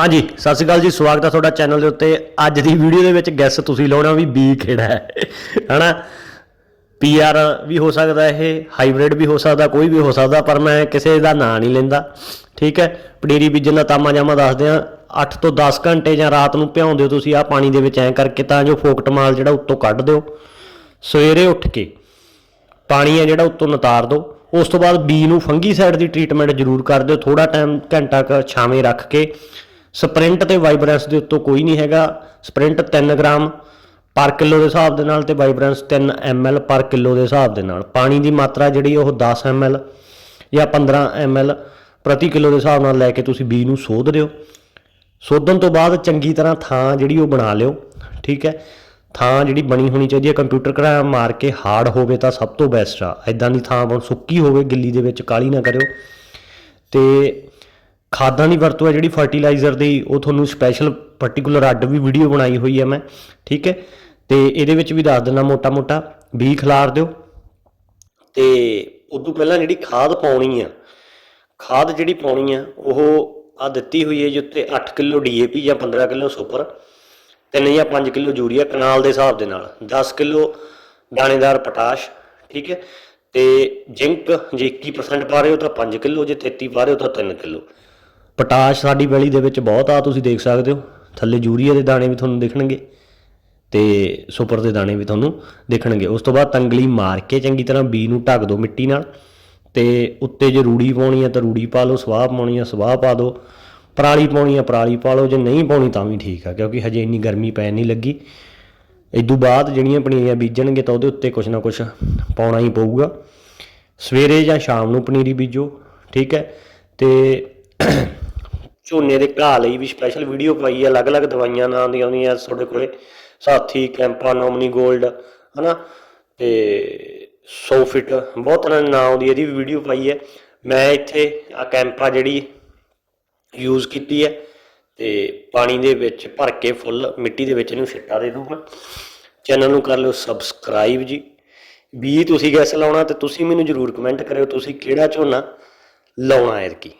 ਹਾਂਜੀ, ਸਤਿ ਸ਼੍ਰੀ ਅਕਾਲ ਜੀ, ਸਵਾਗਤ ਹੈ ਤੁਹਾਡਾ ਚੈਨਲ ਦੇ ਉੱਤੇ। ਅੱਜ ਦੀ ਵੀਡੀਓ ਦੇ ਵਿੱਚ ਗੈਸ ਤੁਸੀਂ ਲਾਉਣਾ ਵੀ ਬੀ ਕਿਹੜਾ ਹੈ, ਹਨਾ? ਪੀਆਰ ਵੀ ਹੋ ਸਕਦਾ ਇਹ ਹਾਈਬ੍ਰਿਡ ਵੀ ਹੋ ਸਕਦਾ, ਕੋਈ ਵੀ ਹੋ ਸਕਦਾ, ਪਰ ਮੈਂ ਕਿਸੇ ਦਾ ਨਾਂ ਨਹੀਂ ਲੈਂਦਾ, ਠੀਕ ਹੈ? ਪਨੀਰੀ ਬੀਜਣ ਦਾ ਤਾਮਾ ਜਾਮਾ ਦੱਸਦੇ ਆ 8 ਤੋਂ 10 ਘੰਟੇ ਜਾਂ ਰਾਤ ਨੂੰ ਭਿਉਂਦੇ ਹੋ ਤੁਸੀਂ ਆ ਪਾਣੀ ਦੇ ਵਿੱਚ ਐਂ ਕਰਕੇ, ਤਾਂ ਜੋ ਫੋਕਟ ਮਾਲ ਜਿਹੜਾ ਉੱਤੋਂ ਕੱਢ ਦਿਓ। ਸਵੇਰੇ ਉੱਠ ਕੇ ਪਾਣੀ ਹੈ ਜਿਹੜਾ ਉੱਤੋਂ ਨਤਾਰ ਦਿਓ। ਉਸ ਤੋਂ ਬਾਅਦ ਬੀ ਨੂੰ ਫੰਗੀ ਸਾਈਡ ਦੀ ਟ੍ਰੀਟਮੈਂਟ ਜ਼ਰੂਰ ਕਰ ਦਿਓ ਥੋੜਾ ਟਾਈਮ ਘੰਟਾ ਕ ਛਾਵੇਂ ਰੱਖ ਕੇ। ਸਪ੍ਰਿੰਟ ਤੇ ਵਾਈਬ੍ਰੈਂਸ ਦੇ ਉੱਤੋਂ ਕੋਈ ਨਹੀਂ ਹੈਗਾ। ਸਪ੍ਰਿੰਟ 3 ਗ੍ਰਾਮ ਪਰ ਕਿਲੋ ਦੇ ਹਿਸਾਬ ਦੇ ਨਾਲ ਤੇ ਵਾਈਬ੍ਰੈਂਸ 3 ml ਪਰ ਕਿਲੋ ਦੇ ਹਿਸਾਬ ਦੇ ਨਾਲ। ਪਾਣੀ ਦੀ ਮਾਤਰਾ ਜਿਹੜੀ ਉਹ 10 ml ਜਾਂ 15 ml ਪ੍ਰਤੀ ਕਿਲੋ ਦੇ ਹਿਸਾਬ ਨਾਲ ਲੈ ਕੇ ਤੁਸੀਂ ਬੀਜ ਨੂੰ ਸੋਧ ਦਿਓ। ਸੋਧਣ ਤੋਂ ਬਾਅਦ ਚੰਗੀ ਤਰ੍ਹਾਂ ਥਾਂ ਜਿਹੜੀ ਉਹ ਬਣਾ ਲਿਓ, ਠੀਕ ਹੈ? ਥਾਂ ਜਿਹੜੀ ਬਣੀ ਹੋਣੀ ਚਾਹੀਦੀ ਹੈ। ਕੰਪਿਊਟਰ ਕਰਾ ਮਾਰ ਕੇ ਹਾਰਡ ਹੋਵੇ ਤਾਂ ਸਭ ਤੋਂ ਬੈਸਟ ਆ। ਐਦਾਂ ਦੀ ਥਾਂ ਬਣ ਸੁੱਕੀ ਹੋਵੇ, ਗਿੱਲੀ ਦੇ ਵਿੱਚ ਕਾਲੀ ਨਾ ਕਰਿਓ। ਤੇ ਖਾਦਾਂ ਦੀ ਵਰਤੋਂ ਹੈ ਜਿਹੜੀ ਫਰਟੀਲਾਈਜ਼ਰ ਦੀ, ਉਹ ਤੁਹਾਨੂੰ ਸਪੈਸ਼ਲ ਪਾਰਟਿਕੂਲਰ ਅੱਡ ਵੀ ਵੀਡੀਓ ਬਣਾਈ ਹੋਈ ਹੈ ਮੈਂ, ਠੀਕ ਹੈ? ਤੇ ਇਹਦੇ ਵਿੱਚ ਵੀ ਦੱਸ ਦਿੰਦਾ ਮੋਟਾ-ਮੋਟਾ ਬੀ ਖਿਲਾਰ ਦਿਓ। ਤੇ ਉਦੋਂ ਪਹਿਲਾਂ ਜਿਹੜੀ ਖਾਦ ਪਾਉਣੀ ਆ, ਖਾਦ ਜਿਹੜੀ ਪਾਉਣੀ ਆ, ਉਹ ਆ ਦਿੱਤੀ ਹੋਈ ਹੈ ਜੀ ਉੱਤੇ 8 ਕਿਲੋ ਡੀਏਪੀ ਜਾਂ 15 ਕਿਲੋ ਸੁਪਰ, ਤਿੰਨ ਜਾਂ 5 ਕਿਲੋ ਯੂਰੀਆ ਕਨਾਲ ਦੇ ਹਿਸਾਬ ਦੇ ਨਾਲ 10 ਕਿਲੋ ਦਾਣੇਦਾਰ ਪੋਟਾਸ਼, ਠੀਕ ਹੈ? ਤੇ ਜ਼ਿੰਕ ਜੇ 21% ਪਾ ਰਹੇ ਹੋ ਤਾਂ 5 ਕਿਲੋ, ਜੇ 33 ਪਾ ਰਹੇ ਹੋ ਤਾਂ 3 ਕਿਲੋ। ਪੋਟਾਸ਼ ਸਾਡੀ ਵੈਲੀ ਦੇ ਵਿੱਚ ਬਹੁਤ ਆ, ਤੁਸੀਂ ਦੇਖ ਸਕਦੇ ਹੋ। ਥੱਲੇ ਯੂਰੀਆ ਦੇ ਦਾਣੇ ਵੀ ਤੁਹਾਨੂੰ ਦਿਖਣਗੇ ਤੇ ਸੁਪਰ ਦੇ ਦਾਣੇ ਵੀ ਤੁਹਾਨੂੰ ਦਿਖਣਗੇ। ਉਸ ਤੋਂ ਬਾਅਦ ਤੰਗਲੀ ਮਾਰ ਕੇ ਚੰਗੀ ਤਰ੍ਹਾਂ ਬੀ ਨੂੰ ਢੱਕ ਦਿਓ ਮਿੱਟੀ ਨਾਲ ਤੇ ਉੱਤੇ ਜੇ ਰੂੜੀ ਪਾਉਣੀ ਆ ਤਾਂ ਰੂੜੀ ਪਾ ਲਓ, ਸਵਾਹ ਪਾਉਣੀ ਆ, ਸਵਾਹ ਪਾ ਦਿਓ। ਪਰਾਲੀ ਪਾਉਣੀ ਆ, ਪਰਾਲੀ ਪਾ ਲਓ, ਜੇ ਨਹੀਂ ਪਾਉਣੀ ਤਾਂ ਵੀ ਠੀਕ ਆ, ਕਿਉਂਕਿ ਹਜੇ ਇੰਨੀ ਗਰਮੀ ਪੈਣ ਨਹੀਂ ਲੱਗੀ। ਇਦੋਂ ਬਾਅਦ ਜਿਹੜੀਆਂ ਪਨੀਰੀਆਂ ਬੀਜਣਗੇ ਤਾਂ ਉਹਦੇ ਉੱਤੇ ਕੁਝ ਨਾ ਕੁਝ ਪਾਉਣਾ ਹੀ ਪਊਗਾ। ਸਵੇਰੇ ਜਾਂ ਸ਼ਾਮ ਨੂੰ ਪਨੀਰੀ ਬੀਜੋ, ਠੀਕ ਹੈ? ਤੇ ਝੋਨੇ ਦੇ ਘਾਹ ਲਈ ਵੀ ਸਪੈਸ਼ਲ ਵੀਡੀਓ ਪਾਈ ਹੈ ਅਲੱਗ-ਅਲੱਗ ਦਵਾਈਆਂ ਨਾਂ ਦੀਆਂ ਆਉਂਦੀਆਂ ਤੁਹਾਡੇ ਕੋਲੇ ਸਾਥੀ ਕੈਂਪਾ ਨੋਮਨੀ 골ਡ ਹਨਾ? ਤੇ ਸੋਫਿਟ ਬਹੁਤ ਤਰ੍ਹਾਂ ਦੇ ਨਾਂ ਆਉਂਦੀ ਹੈ, ਇਹਦੀ ਵੀ ਵੀਡੀਓ ਪਾਈ ਹੈ ਮੈਂ ਇੱਥੇ ਆ ਕੈਂਪਾ ਜਿਹੜੀ ਯੂਜ਼ ਕੀਤੀ ਹੈ ਤੇ ਪਾਣੀ ਦੇ ਵਿੱਚ ਭਰ ਕੇ ਫੁੱਲ ਮਿੱਟੀ ਦੇ ਵਿੱਚ ਇਹਨੂੰ ਛਿੱਟਾ ਦੇ ਦੂੰਗਾ। ਚੈਨਲ ਨੂੰ ਕਰ ਲਿਓ ਸਬਸਕ੍ਰਾਈਬ ਜੀ। ਵੀ ਤੁਸੀਂ ਗੈਸ ਲਾਉਣਾ ਤੇ ਤੁਸੀਂ ਮੈਨੂੰ ਜਰੂਰ ਕਮੈਂਟ ਕਰਿਓ ਤੁਸੀਂ ਕਿਹੜਾ ਝੋਨਾ ਲਾਉਣਾ ਹੈ ਐਤਕੀ।